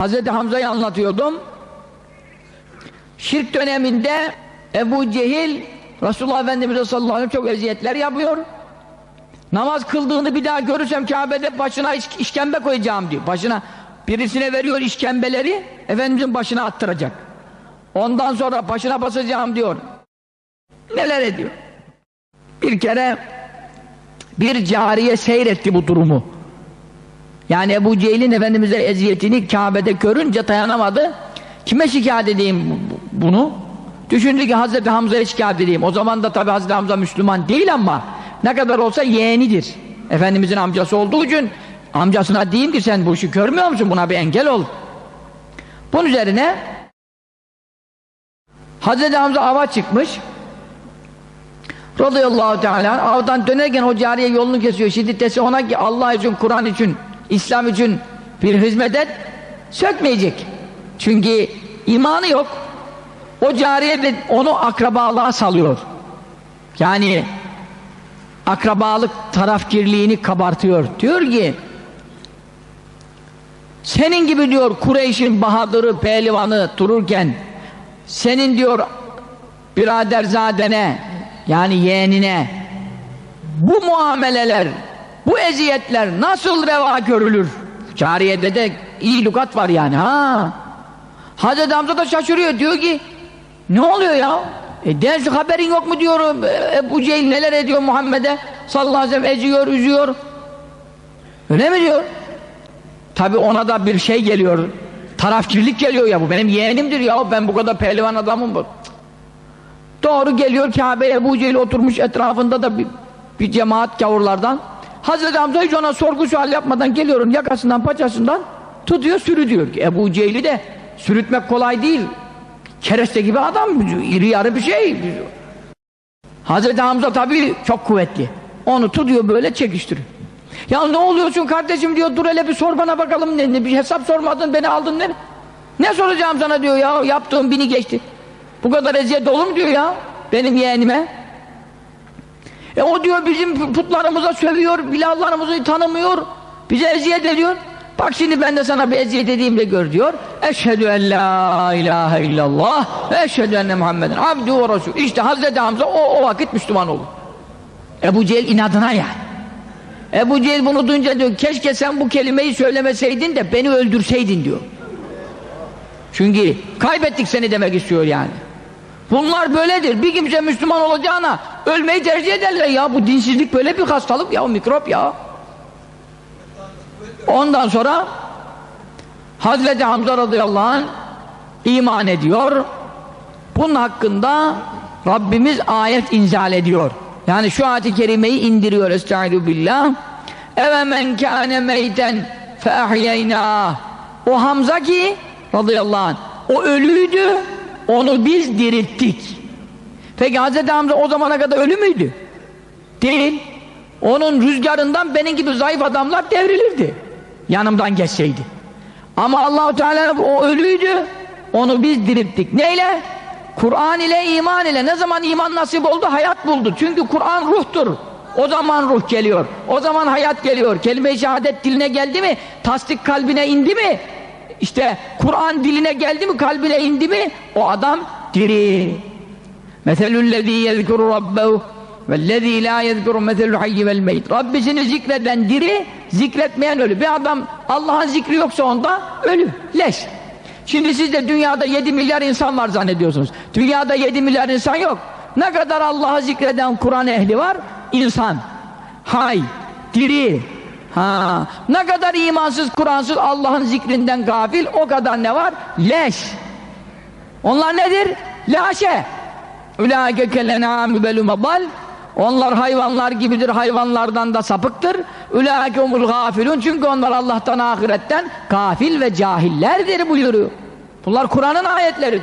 Hazreti Hamza'yı anlatıyordum. Şirk döneminde Ebu Cehil Resulullah Efendimiz'e sallallahu aleyhi ve sellem çok eziyetler yapıyor. Namaz kıldığını bir daha görürsem Kabe'de başına iş, işkembe koyacağım diyor. Başına birisine veriyor işkembeleri Efendimiz'in başına attıracak. Ondan sonra başına basacağım diyor. Neler ediyor? Bir kere bir cariye seyretti bu durumu. Yani Ebu Cehil'in Efendimiz'e eziyetini Kabe'de görünce dayanamadı. Kime şikayet edeyim bunu? Düşündü ki Hazreti Hamza'ya şikayet edeyim. O zaman da tabi Hazreti Hamza Müslüman değil ama ne kadar olsa yeğenidir. Efendimiz'in amcası olduğu için amcasına diyeyim ki sen bu işi görmüyor musun? Buna bir engel ol. Bunun üzerine Hazreti Hamza ava çıkmış. Radıyallahu teala avdan dönerken o cariye yolunu kesiyor. Şimdi dese ona ki Allah için, Kur'an için, İslam için bir hizmet et, sökmeyecek. Çünkü imanı yok. O cariye de onu akrabalığa salıyor. Yani akrabalık tarafgirliğini kabartıyor. Diyor ki senin gibi diyor Kureyş'in bahadırı, pehlivanı dururken senin diyor biraderzadene yani yeğenine bu muameleler bu eziyetler nasıl reva görülür? Cariyede de iyi lugat var yani ha. Hazreti Hamza da şaşırıyor diyor ki ne oluyor ya? E dersi haberin yok mu diyorum. Ebu Cehil neler ediyor Muhammed'e sallallahu aleyhi ve sellem eziyor, üzüyor. Öyle mi diyor? Tabi ona da bir şey geliyor. Tarafkirlik geliyor ya bu benim yeğenimdir ya ben bu kadar pehlivan adamım bu. Doğru geliyor Kabe'ye Ebu Cehil oturmuş etrafında da bir, bir cemaat gavurlardan. Hazreti Hamza hiç ona sorgu sual yapmadan geliyorum yakasından paçasından tutuyor sürütüyor. Ebu Cehil'i de sürütmek kolay değil. Kereste gibi adam, iri yarı bir şey. Hazreti Hamza tabii çok kuvvetli. Onu tutuyor böyle çekiştiriyor. Ya ne oluyorsun kardeşim diyor dur hele bir sor bana bakalım ne, ne bir hesap sormadın beni aldın ne? Ne soracağım sana diyor ya yaptığım bini geçti. Bu kadar eziyet olur mu diyor ya benim yeğenime. E o diyor bizim putlarımıza sövüyor, ilahlarımızı tanımıyor, bize eziyet ediyor. Bak şimdi ben de sana bir eziyet edeyim de gör diyor. Eşhedü en la ilahe illallah ve eşhedü enne Muhammeden abdü ve resul. İşte Hazreti Hamza o, o vakit Müslüman olur. Ebu Cehil inadına yani. Ebu Cehil bunu duyunca diyor keşke sen bu kelimeyi söylemeseydin de beni öldürseydin diyor. Çünkü kaybettik seni demek istiyor yani. Bunlar böyledir. Bir kimse Müslüman olacağına ölmeyi tercih ederler ya. Bu dinsizlik böyle bir hastalık ya, mikrop ya. Ondan sonra Hazreti Hamza radıyallahu anh iman ediyor. Bunun hakkında Rabbimiz ayet inzal ediyor. Yani şu ayet-i kerimeyi indiriyor. Estaizu billah. Eve kâne meyten fe. O Hamza ki radıyallahu anh o ölüydü onu biz dirilttik. Peki Hazreti Hamza o zamana kadar ölü müydü? Değil. Onun rüzgarından benim gibi zayıf adamlar devrilirdi. Yanımdan geçseydi. Ama Allahu Teala o ölüydü. Onu biz dirilttik. Neyle? Kur'an ile iman ile. Ne zaman iman nasip oldu? Hayat buldu. Çünkü Kur'an ruhtur. O zaman ruh geliyor. O zaman hayat geliyor. Kelime-i şehadet diline geldi mi? Tasdik kalbine indi mi? İşte Kur'an diline geldi mi? Kalbine indi mi? O adam diri. Meselüllezî yezkuru rabbehu vellezî lâ yezkuru meyt. Rabbisini zikreden diri, zikretmeyen ölü. Bir adam Allah'ın zikri yoksa onda ölü, leş. Şimdi siz de dünyada 7 milyar insan var zannediyorsunuz. Dünyada 7 milyar insan yok. Ne kadar Allah'ı zikreden Kur'an ehli var? İnsan. Hay, diri. Ha, ne kadar imansız, Kur'ansız, Allah'ın zikrinden gafil, o kadar ne var? Leş. Onlar nedir? Laşe. Ülâke kelenâmü belûmebal. Onlar hayvanlar gibidir, hayvanlardan da sapıktır. Ülâke umul gafilun. Çünkü onlar Allah'tan, ahiretten gafil ve cahillerdir buyuruyor. Bunlar Kur'an'ın ayetleri.